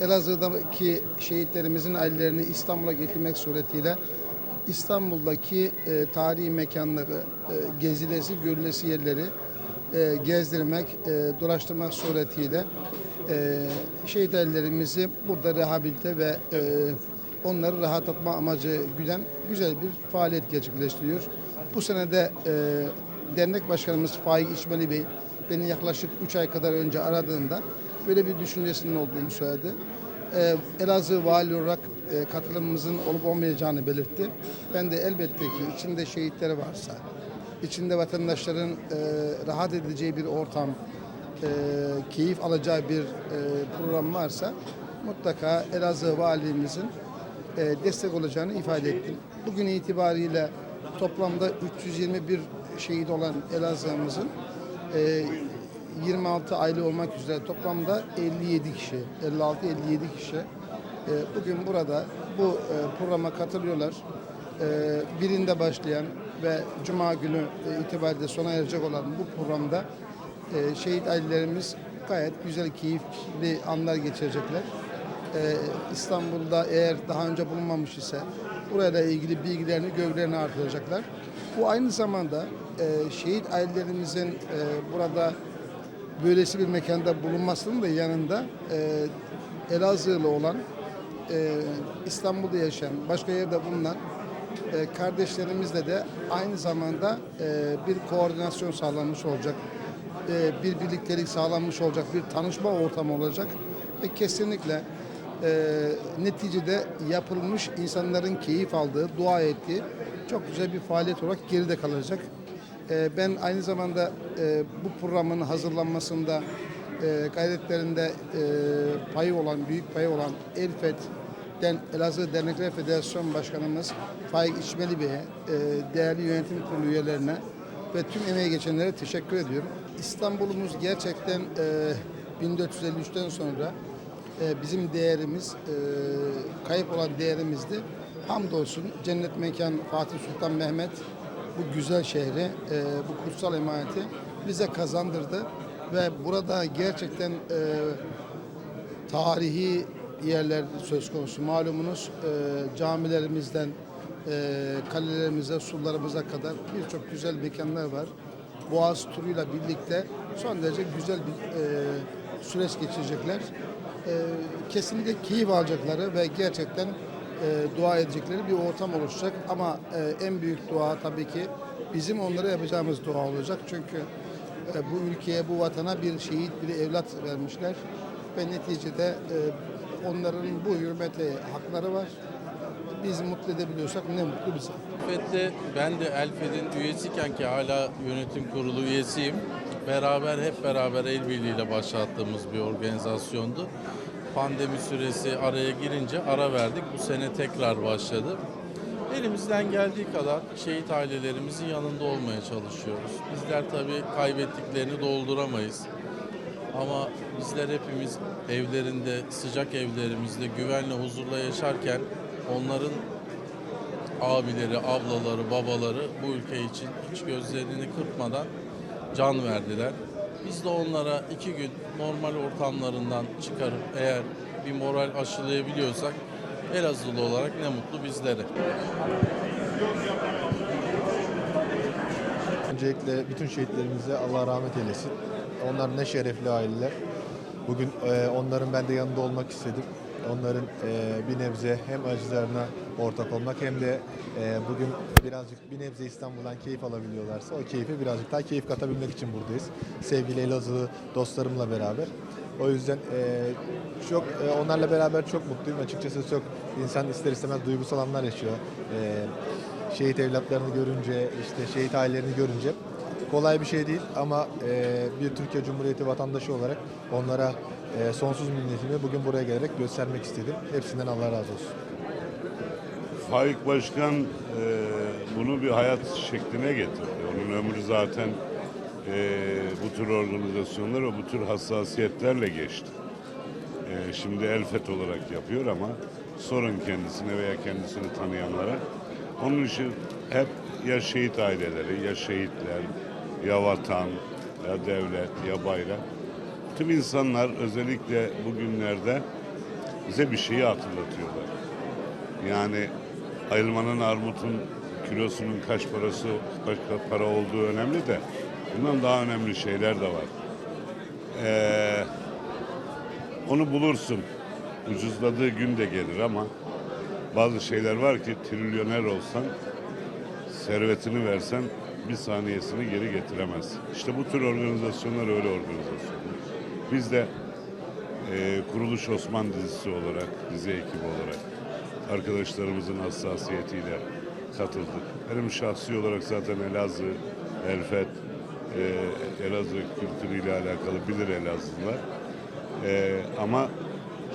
Elazığ'daki şehitlerimizin ailelerini İstanbul'a getirmek suretiyle İstanbul'daki e, tarihi mekanları, e, gezilesi, görülesi yerleri e, gezdirmek, e, dolaştırmak suretiyle e, şehit ailelerimizi burada rehabilite ve e, onları rahatlatma amacı güden güzel bir faaliyet gerçekleştiriyor. Bu sene de e, dernek başkanımız Faik İçmeli Bey beni yaklaşık 3 ay kadar önce aradığında böyle bir düşüncesinin olduğunu söyledi. Ee, Elazığ vali olarak e, katılımımızın olup olmayacağını belirtti. Ben de elbette ki içinde şehitleri varsa, içinde vatandaşların e, rahat edeceği bir ortam, e, keyif alacağı bir e, program varsa mutlaka Elazığ valimizin e, destek olacağını ifade ettim. Bugün itibariyle toplamda 321 şehit olan Elazığ'ımızın e, 26 aile olmak üzere toplamda 57 kişi, 56-57 kişi e, bugün burada bu e, programa katılıyorlar. E, birinde başlayan ve Cuma günü e, itibariyle sona erecek olan bu programda e, şehit ailelerimiz gayet güzel, keyifli anlar geçirecekler. E, İstanbul'da eğer daha önce bulunmamış ise burayla ilgili bilgilerini, gövdelerini artıracaklar. Bu aynı zamanda şehit ailelerimizin burada böylesi bir mekanda bulunmasının da yanında e, Elazığlı olan e, İstanbul'da yaşayan, başka yerde bulunan e, kardeşlerimizle de aynı zamanda e, bir koordinasyon sağlanmış olacak, e, bir birliktelik sağlanmış olacak, bir tanışma ortamı olacak ve kesinlikle e, neticede yapılmış insanların keyif aldığı, dua ettiği çok güzel bir faaliyet olarak geride kalacak. E, ben aynı zamanda e, bu programın hazırlanmasında e, gayretlerinde e, payı olan, büyük payı olan Elfet'ten Elazığ Dernekler Federasyon Başkanımız Faik İçmeli Bey'e, değerli yönetim kurulu üyelerine ve tüm emeğe geçenlere teşekkür ediyorum. İstanbul'umuz gerçekten e, 1453'ten sonra bizim değerimiz, kayıp olan değerimizdi. Hamdolsun cennet mekan Fatih Sultan Mehmet bu güzel şehri, e, bu kutsal emaneti bize kazandırdı. Ve burada gerçekten e, tarihi yerler söz konusu. Malumunuz e, camilerimizden e, kalelerimize, surlarımıza kadar birçok güzel mekanlar var. Boğaz turuyla birlikte son derece güzel bir e, süreç geçirecekler. E, kesinlikle keyif alacakları ve gerçekten e, dua edecekleri bir ortam oluşacak. Ama e, en büyük dua tabii ki bizim onlara yapacağımız dua olacak. Çünkü e, bu ülkeye, bu vatana bir şehit, bir evlat vermişler. Ve neticede e, onların bu hürmete hakları var. Biz mutlu edebiliyorsak ne mutlu bize. Elfet'te ben de Elfet'in üyesiyken ki hala yönetim kurulu üyesiyim. Beraber hep beraber el birliğiyle başlattığımız bir organizasyondu. Pandemi süresi araya girince ara verdik. Bu sene tekrar başladı. Elimizden geldiği kadar şehit ailelerimizin yanında olmaya çalışıyoruz. Bizler tabii kaybettiklerini dolduramayız. Ama bizler hepimiz evlerinde, sıcak evlerimizde güvenle, huzurla yaşarken onların abileri, ablaları, babaları bu ülke için hiç gözlerini kırpmadan can verdiler. Biz de onlara iki gün normal ortamlarından çıkarıp eğer bir moral aşılayabiliyorsak Elazığlı olarak ne mutlu bizlere. Öncelikle bütün şehitlerimize Allah rahmet eylesin. Onlar ne şerefli aileler. Bugün e, onların ben de yanında olmak istedim. Onların e, bir nebze hem acılarına ortak olmak hem de e, bugün birazcık bir nebze İstanbul'dan keyif alabiliyorlarsa o keyfi birazcık daha keyif katabilmek için buradayız. Sevgili Elazığlı dostlarımla beraber. O yüzden e, çok e, onlarla beraber çok mutluyum. Açıkçası çok insan ister istemez duygusal anlar yaşıyor. E, şehit evlatlarını görünce, işte şehit ailelerini görünce kolay bir şey değil ama e, bir Türkiye Cumhuriyeti vatandaşı olarak onlara e, sonsuz minnetimi bugün buraya gelerek göstermek istedim. Hepsinden Allah razı olsun. Faik Başkan e, bunu bir hayat şekline getirdi. Onun ömrü zaten e, bu tür organizasyonlar ve bu tür hassasiyetlerle geçti. E, şimdi Elfet olarak yapıyor ama sorun kendisine veya kendisini tanıyanlara. Onun için hep ya şehit aileleri, ya şehitler, ya vatan, ya devlet, ya bayrak. Tüm insanlar özellikle bugünlerde bize bir şeyi hatırlatıyorlar. Yani ayılmanın armutun kilosunun kaç parası kaç para olduğu önemli de bundan daha önemli şeyler de var. Ee, onu bulursun. Ucuzladığı gün de gelir ama bazı şeyler var ki trilyoner olsan servetini versen bir saniyesini geri getiremez. İşte bu tür organizasyonlar öyle organizasyonlar. Biz de e, Kuruluş Osman dizisi olarak, dizi ekibi olarak arkadaşlarımızın hassasiyetiyle katıldık. Benim şahsi olarak zaten Elazığ, Elfet, e, Elazığ kültürüyle alakalı bilir Elazığlılar. E, ama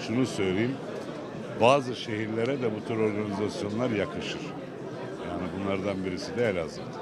şunu söyleyeyim, bazı şehirlere de bu tür organizasyonlar yakışır. Yani bunlardan birisi de Elazığ'dır.